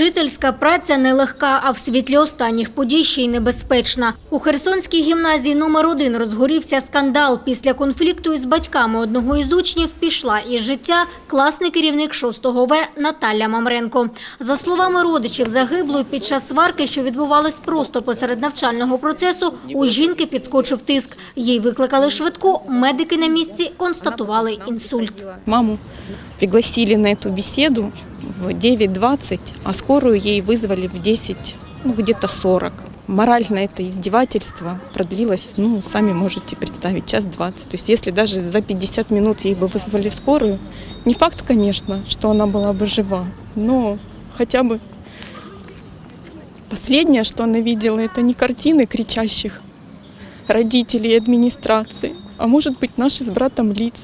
Вчительська праця нелегка, а в світлі останніх подій ще й небезпечна. У Херсонській гімназії номер 1 розгорівся скандал. Після конфлікту із батьками одного із учнів пішла із життя класний керівник 6 В Наталя Мамренко. За словами родичів загиблої, під час сварки, що відбувалось просто посеред навчального процесу, у жінки підскочив тиск. Їй викликали швидку, медики на місці констатували інсульт. Маму пригласили на эту беседу в 9.20, а скорую ей вызвали в 10, ну где-то 40. Морально это издевательство продлилось, ну, сами можете представить, час 20. То есть если даже за 50 минут ей бы вызвали скорую, не факт, конечно, что она была бы жива, но хотя бы последнее, что она видела, это не картины кричащих родителей и администрации, а может быть наши с братом лица,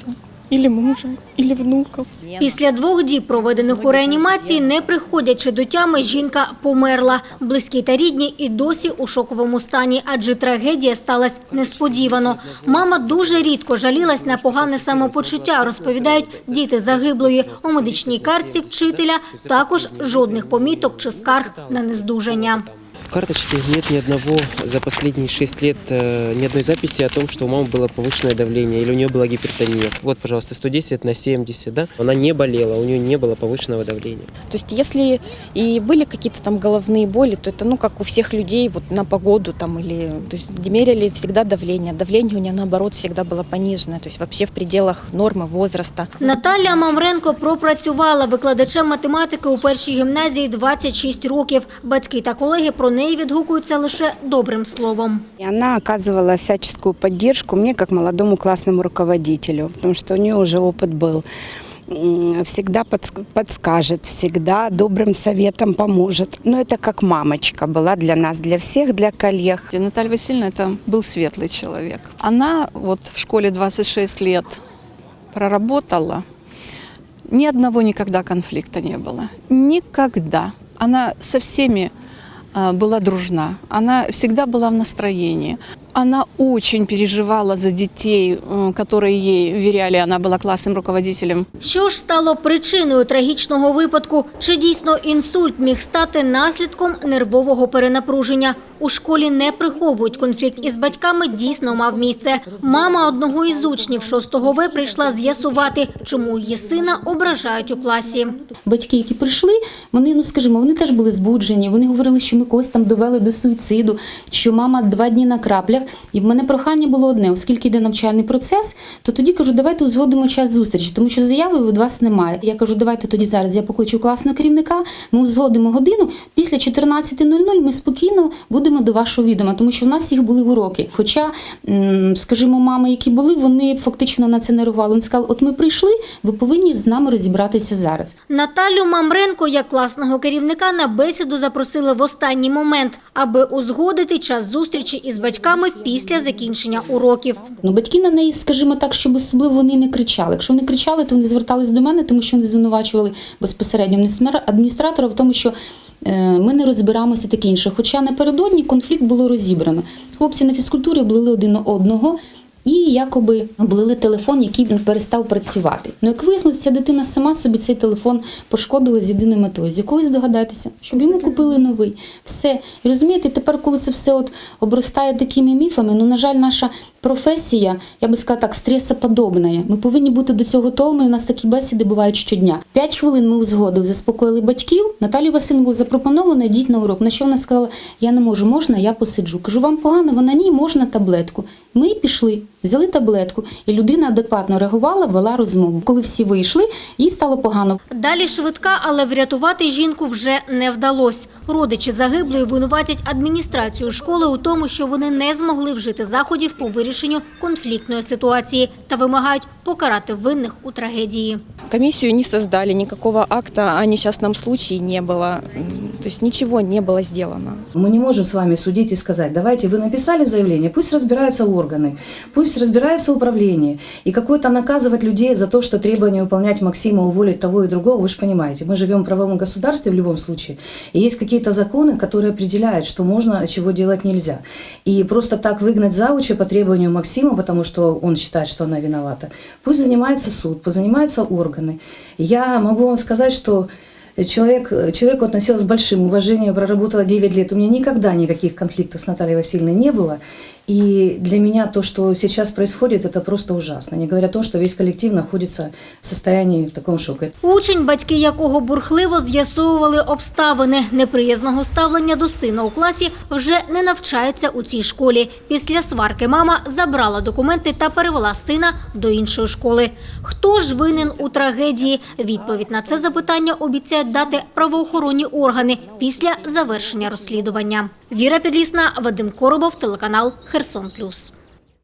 или мужа, или внуков. Після двох діб, проведених у реанімації, не приходячи до тями, жінка померла. Близькі та рідні і досі у шоковому стані, адже трагедія сталася несподівано. Мама дуже рідко жалілась на погане самопочуття, розповідають діти загиблої. У медичній карці вчителя також жодних поміток чи скарг на нездужання В карточке нет ни одного за последние 6 лет э, ни одной записи о том, что у мамы было повышенное давление или у нее была гипертония. Вот, пожалуйста, 110 на 70, да? Она не болела, у нее не было повышенного давления. То есть если и были какие-то там головные боли, то это, ну, как у всех людей, вот на погоду там или, то есть меряли всегда давление. Давление у нее, наоборот, всегда было пониженное, то есть вообще в пределах нормы возраста. Наталя Мамренко пропрацювала викладачем математики у першій гімназії 26 років. Батьки та колеги про неї відгукуються лише добрим словом. И она оказывала всяческую поддержку мне как молодому классному руководителю, потому что у нее уже опыт был. М, Всегда подск- подскажет, всегда добрым советом поможет. Но это как мамочка была для нас, для всех, для коллег. Наталья Васильевна это был светлый человек. Она вот в школе 26 лет проработала. Ни одного никогда конфликта не было. Никогда. Она со всеми была дружна. Она всегда была в настроении Она очень переживала за детей, м, которые ей веряли. Она была классным руководителем Що ж стало причиною трагічного випадку? Чи дійсно інсульт міг стати наслідком нервового перенапруження? У школі не приховують конфлікт із батьками дійсно мав місце. Мама одного із учнів 6 В прийшла з'ясувати, чому її сина ображають у класі. батьки, які прийшли, вони, ну скажімо, вони теж були збуджені. Вони говорили, що ми когось там довели до суїциду, що мама два дні на краплях. І в мене прохання було одне: оскільки йде навчальний процес, то тоді кажу, давайте узгодимо час зустрічі, тому що заяви від вас немає. Я кажу, давайте тоді зараз я покличу класного керівника, ми узгодимо годину. Після 14.00 ми спокійно будемо до вашого відома, тому що в нас їх були уроки. Хоча, скажімо, мами, які були, вони фактично на це не реагували. Вони сказали, от ми прийшли, ви повинні з нами розібратися зараз. Наталю Мамренко, як класного керівника, на бесіду запросили в останній момент, аби узгодити час зустрічі із батьками після закінчення уроків. Ну, батьки на неї, скажімо так, щоб особливо вони не кричали. Якщо вони кричали, то вони звертались до мене, тому що вони звинувачували безпосередньо адміністра- адміністратора в тому, що е, ми не розбираємося таке інше. Хоча напередодні конфлікт було розібрано. Хлопці на фізкультурі облили один одного. І якоби облили телефон, який він перестав працювати. Ну, як вияснилось, ця дитина сама собі цей телефон пошкодила з єдиною метою. З якоїсь здогадайтеся, щоб йому купили новий. Все. І розумієте, тепер, коли це все от обростає такими міфами, ну, на жаль, наша професія, я би сказала так, стресоподобна. Ми повинні бути до цього готовими. У нас такі бесіди бувають щодня. П'ять хвилин ми узгодили, заспокоїли батьків. Наталі Васильівні було запропоновано, йдіть на урок. На що вона сказала, я не можу, можна, я посиджу. Кажу, вам погано, вона ні, можна таблетку. Ми пішли, взяли таблетку, і людина адекватно реагувала, вела розмову. Коли всі вийшли, їй стало погано. Далі швидка, але врятувати жінку вже не вдалося. Родичі загиблої винуватять адміністрацію школи у тому, що вони не змогли вжити заходів по вирішенню конфліктної ситуації та вимагають покарати винних у трагедії. Комісію не создали, ніякого акта о нещасному случаї не было. То есть ничего не было сделано. Мы не можем с вами судить и сказать, давайте вы написали заявление, пусть разбираются органы, пусть разбирается управление. И какое-то наказывать людей за то, что требование выполнять Максима, уволить того и другого, вы же понимаете, мы живем в правовом государстве в любом случае. И есть какие-то законы, которые определяют, что можно, а чего делать нельзя. И просто так выгнать завуча по требованию Максима, потому что он считает, что она виновата, пусть занимается суд, пусть занимаются органы. Я могу вам сказать, что Человек, человеку относилась с большим уважением, проработала 9 лет. У меня никогда никаких конфликтов с Натальей Васильевной не было. И для меня то, что сейчас происходит, это просто ужасно. Не говоря о том, что весь коллектив находится в состоянии в таком шоке. Учень, батьки якого бурхливо з'ясовували обставини неприязного ставлення до сина у класі, вже не навчається у цій школі. Після сварки мама забрала документи та перевела сина до іншої школи. Хто ж винен у трагедії? Відповідь на це запитання обіцяють дати правоохоронні органи після завершення розслідування. Віра Підлісна, Вадим Коробов, телеканал Херсон Плюс.